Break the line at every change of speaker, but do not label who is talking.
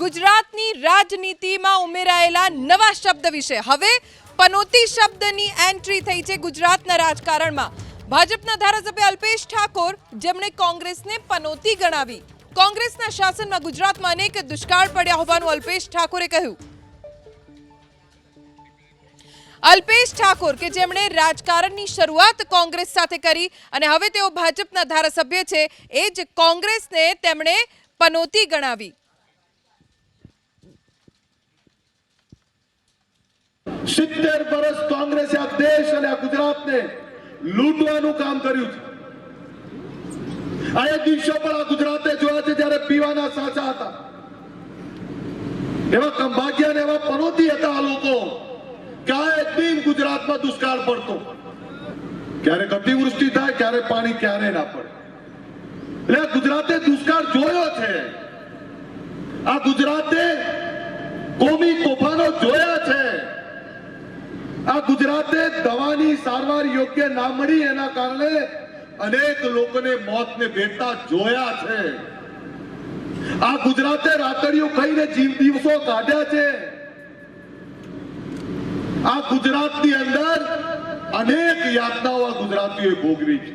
ગુજરાતની રાજનીતિમાં ઉમેરાયેલા નવા શબ્દ વિશે. હવે પનોતી શબ્દની એન્ટ્રી થઈ છે ગુજરાતના રાજકારણમાં. ભાજપના ધારાસભ્ય અલ્પેશ ઠાકોર, જેમણે કોંગ્રેસને પનોતી ગણાવી. કોંગ્રેસના શાસનમાં ગુજરાતમાં અનેક દુષ્કાળ પડ્યા હોવાનું અલ્પેશ ઠાકોરે કહ્યું. અલ્પેશ ઠાકોર કે જેમણે રાજકારણની શરૂઆત કોંગ્રેસ સાથે કરી અને હવે તેઓ ભાજપના ધારાસભ્ય છે, એ જ કોંગ્રેસને તેમણે પનોતી ગણાવી.
સિત્તેર વર્ષ કોંગ્રેસે આ દેશ અને આ ગુજરાતને લૂંટવાનું કામ કર્યું છે. આ દિવસો પણ આ ગુજરાતે જોયા છે જ્યારે પીવાના સાચા હતા. એવા કંભાગ્યા એવા પનોતી હતા આ લોકો ક્યાંય દિન ગુજરાતમાં દુષ્કાળ પડતો. ક્યારેક અતિવૃષ્ટિ થાય, ક્યારે પાણી ક્યારે ના પડે. એટલે આ ગુજરાતે દુષ્કાળ જોયો છે. આ ગુજરાતે કોમી તોફાનો જોયા આ ગુજરાતે દવાની સારવાર યોગ્ય ના મળી એના કારણે અનેક લોકોને મોતને ભેટતા જોયા છે. આ ગુજરાતે રાતડિયું ખાઈને જીવ દિવસો કાઢ્યા છે. આ ગુજરાતની અંદર અનેક યાતનાઓ ગુજરાતીઓએ ભોગવી છે.